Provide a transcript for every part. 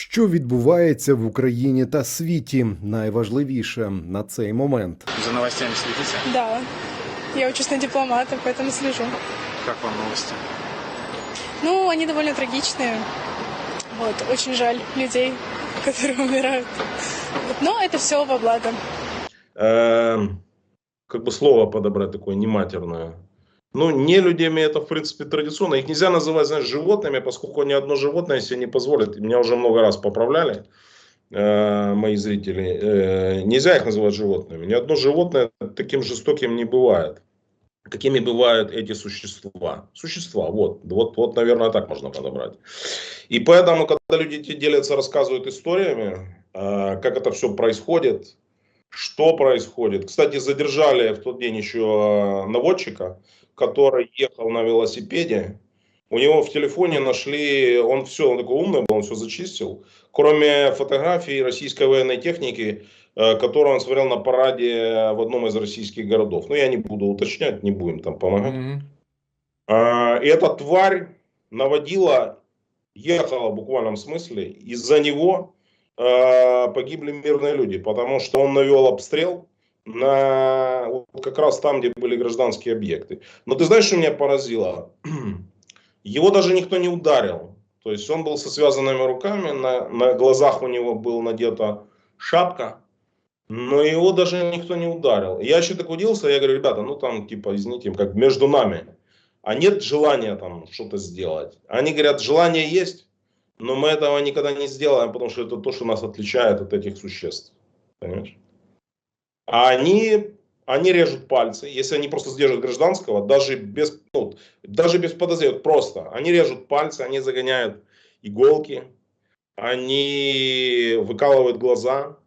Що відбувається в Україні та світі? Найважливіше на цей момент. За новостями следите? Да. Я учусь на дипломата, поэтому слежу. Как вам новости? Ну, они довольно трагичные. Вот, очень жаль людей, которые умирают. Вот, Но это все во благо. Эм, как бы слово подобрать такое нематерное. Ну, не людьми это, в принципе, традиционно. Их нельзя называть, знаешь, животными, поскольку ни одно животное себе не позволит. Меня уже много раз поправляли э, мои зрители. Э, нельзя их называть животными. Ни одно животное таким жестоким не бывает. Какими бывают эти существа? Существа, вот, вот, вот, наверное, так можно подобрать. И поэтому, когда люди делятся, рассказывают историями, э, как это все происходит, что происходит. Кстати, задержали в тот день еще э, наводчика, который ехал на велосипеде. У него в телефоне нашли, он все, он такой умный был, он все зачистил. Кроме фотографий российской военной техники, э, которую он смотрел на параде в одном из российских городов. Ну, я не буду уточнять, не будем там помогать. А, и эта тварь наводила, ехала в буквальном смысле, из-за него погибли мирные люди, потому что он навел обстрел на вот как раз там, где были гражданские объекты. Но ты знаешь, что меня поразило? Его даже никто не ударил. То есть он был со связанными руками, на, на глазах у него была надета шапка, но его даже никто не ударил. Я еще так удивился, я говорю, ребята, ну там типа, извините, как между нами. А нет желания там что-то сделать. Они говорят, желание есть, но мы этого никогда не сделаем, потому что это то, что нас отличает от этих существ. Понимаешь? А они, они режут пальцы, если они просто сдержат гражданского, даже без, ну, даже без подозрения, просто. Они режут пальцы, они загоняют иголки, они выкалывают глаза.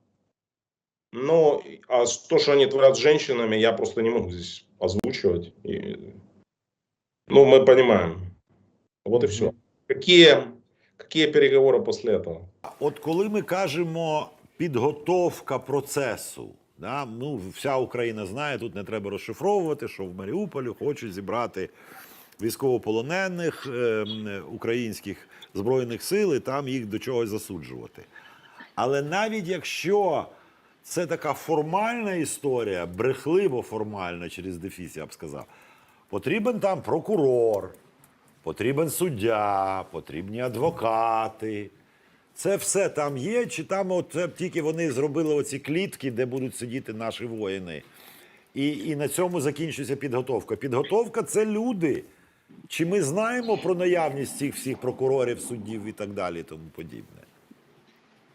Ну, а то, что они творят с женщинами, я просто не могу здесь озвучивать. И, ну, мы понимаем. Вот и все. Какие, какие переговоры после этого? От коли ми кажемо підготовка процесу, да, ну, вся Україна знає, тут не треба розшифровувати, що в Маріуполі хочуть зібрати військовополонених е, українських збройних сил і там їх до чогось засуджувати. Але навіть якщо це така формальна історія, брехливо формальна через дефіс, я б сказав, потрібен там прокурор, потрібен суддя, потрібні адвокати. Це все там є, чи там от тільки вони зробили оці клітки, де будуть сидіти наші воїни. І, і на цьому закінчується підготовка. Підготовка це люди. Чи ми знаємо про наявність цих всіх прокурорів, суддів і так далі, тому подібне?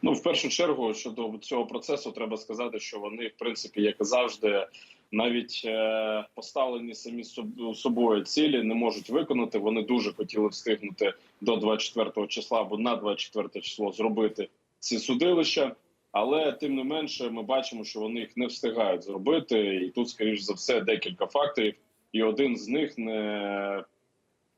Ну, в першу чергу, щодо цього процесу, треба сказати, що вони, в принципі, як завжди, навіть е, поставлені самі соб- собою цілі не можуть виконати. Вони дуже хотіли встигнути до 24 числа або на 24 число зробити ці судилища. Але тим не менше, ми бачимо, що вони їх не встигають зробити, і тут, скоріш за все, декілька факторів. І один з них не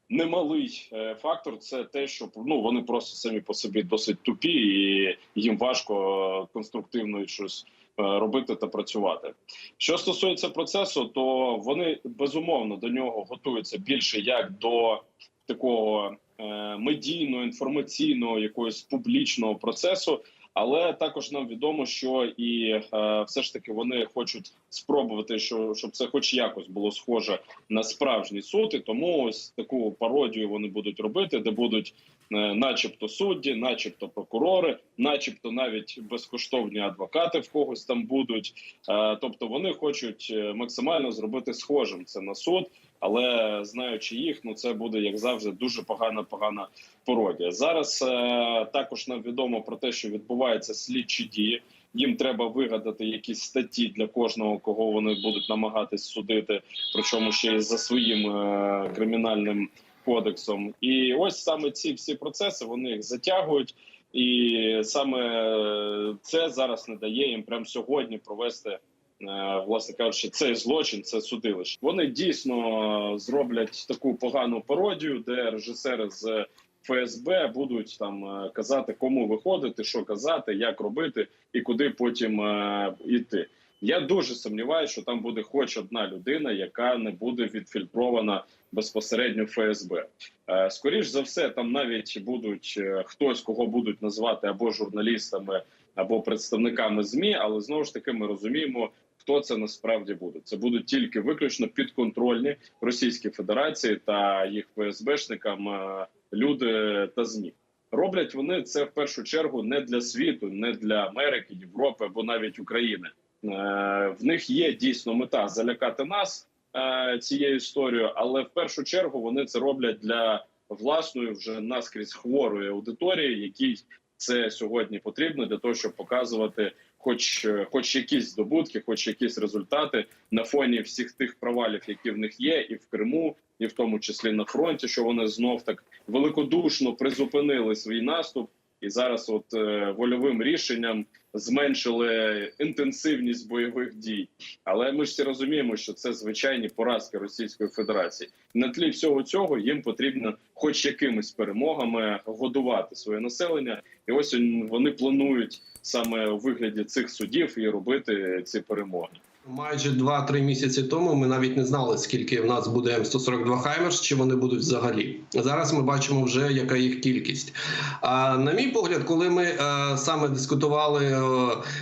немалий е, фактор це те, що ну вони просто самі по собі досить тупі, і їм важко конструктивно щось робити та працювати. Що стосується процесу, то вони безумовно до нього готуються більше як до такого е, медійного, інформаційного, якогось публічного процесу. Але також нам відомо, що і е, все ж таки вони хочуть спробувати, що щоб це, хоч якось, було схоже на справжній суд, і тому ось таку пародію вони будуть робити, де будуть, е, начебто, судді, начебто прокурори, начебто навіть безкоштовні адвокати в когось там будуть. Е, тобто вони хочуть е, максимально зробити схожим це на суд. Але знаючи їх, ну це буде як завжди дуже погана, погана пародія. Зараз е, також нам відомо про те, що відбуваються слідчі дії. Їм треба вигадати якісь статті для кожного, кого вони будуть намагатись судити, причому ще й за своїм е, кримінальним кодексом. І ось саме ці всі процеси вони їх затягують, і саме е, це зараз не дає їм прямо сьогодні провести. е, Власне кажучи, цей злочин, це судилище. Вони дійсно зроблять таку погану пародію, де режисери з ФСБ будуть там е, казати, кому виходити, що казати, як робити і куди потім е, йти. Я дуже сумніваюся, що там буде хоч одна людина, яка не буде відфільтрована безпосередньо ФСБ. Е, Скоріш за все, там навіть будуть е, хтось, кого будуть назвати або журналістами, або представниками змі. Але знову ж таки, ми розуміємо, хто це насправді буде. Це будуть тільки виключно підконтрольні Російській Федерації та їх ФСБшникам е, люди та змі. Роблять вони це в першу чергу не для світу, не для Америки, Європи або навіть України. Е, В них є дійсно мета залякати нас е, цією історією, але в першу чергу вони це роблять для власної вже наскрізь хворої аудиторії, якій це сьогодні потрібно для того, щоб показувати, хоч, хоч якісь здобутки, хоч якісь результати на фоні всіх тих провалів, які в них є, і в Криму, і в тому числі на фронті, що вони знов так великодушно призупинили свій наступ, і зараз, от е, вольовим рішенням, зменшили інтенсивність бойових дій. Але ми ж всі розуміємо, що це звичайні поразки Російської Федерації. На тлі всього цього їм потрібно, хоч якимись перемогами, годувати своє населення, і ось вони планують саме у вигляді цих судів і робити ці перемоги. Майже 2-3 місяці тому ми навіть не знали, скільки в нас буде М142 Хаймерс, чи вони будуть взагалі. Зараз ми бачимо вже яка їх кількість. А на мій погляд, коли ми е, саме дискутували е,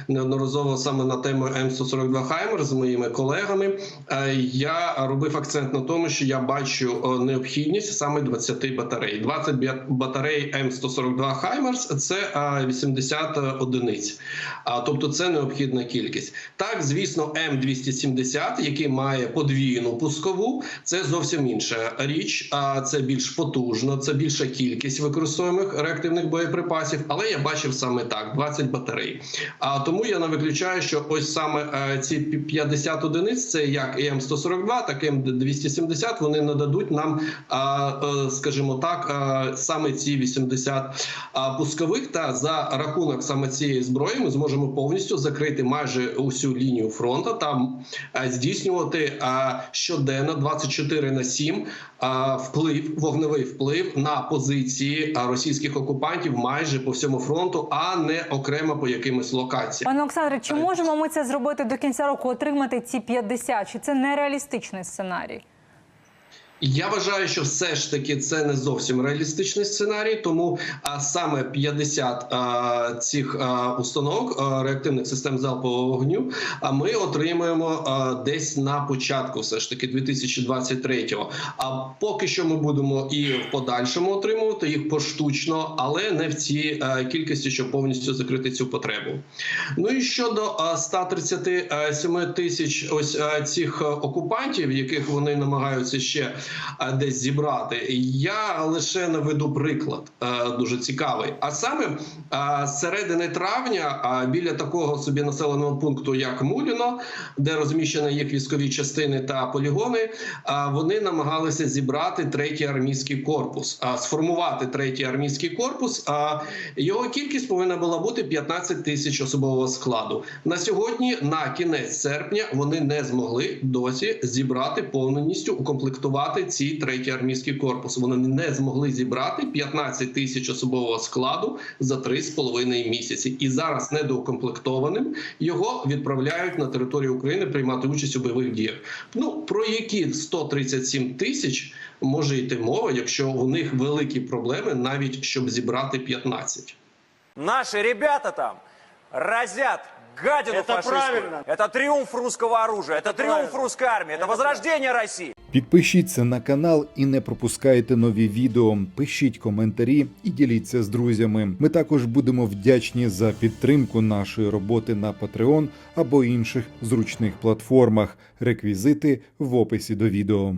неодноразово саме на тему М142 Хаймерс з моїми колегами, е, я робив акцент на тому, що я бачу необхідність саме 20 батарей. 20 батарей М142 Хаймерс це е, 80 одиниць. А тобто це необхідна кількість. Так, звісно, М270, який має подвійну пускову, це зовсім інша річ. А це більш потужно, це більша кількість використовуємих реактивних боєприпасів. Але я бачив саме так: 20 батарей. А тому я не виключаю, що ось саме е, ці пі- 50 одиниць, це як і М142, так і М270, вони нададуть нам, е, скажімо так, е, саме ці 80 пускових. Та за рахунок саме цієї зброї ми зможемо повністю закрити майже усю лінію фронту, там е, здійснювати е, щоденно 24 на 7 е, вплив, вогневий вплив на позиції російських окупантів майже по всьому фронту, а не окремо по якимось локаціям. Пане Олександре, чи можемо ми це зробити до кінця року, отримати ці 50? Чи це нереалістичний сценарій? Я вважаю, що все ж таки це не зовсім реалістичний сценарій, тому а саме 50 а, цих а, установок а, реактивних систем залпового вогню. А ми отримаємо а, десь на початку, все ж таки 2023-го. А поки що ми будемо і в подальшому отримувати їх поштучно, але не в цій а, кількості, щоб повністю закрити цю потребу. Ну і щодо а, 137 тисяч ось а, цих окупантів, яких вони намагаються ще десь зібрати. Я лише наведу приклад е, дуже цікавий. А саме е, з середини травня а, біля такого собі населеного пункту, як Муліно, де розміщені їх військові частини та полігони, вони намагалися зібрати третій армійський корпус, сформувати третій армійський корпус. Його кількість повинна була бути 15 тисяч особового складу. На сьогодні, на кінець серпня, вони не змогли досі зібрати повністю укомплектувати ці третій армійський корпус. Вони не змогли зібрати 15 тисяч особового складу за 3,5 місяці. І зараз недоукомплектованим його відправляють на територію України приймати участь у бойових діях. Ну про які 137 тисяч може йти мова, якщо у них великі проблеми, навіть щоб зібрати 15? Наши ребята там разят гадину Это фашистскую. правильно. Это триумф русского оружия, это, триумф правильно. русской армии, это, возрождение России. Підпишіться на канал і не пропускайте нові відео. Пишіть коментарі і діліться з друзями. Ми також будемо вдячні за підтримку нашої роботи на Patreon або інших зручних платформах. Реквізити в описі до відео.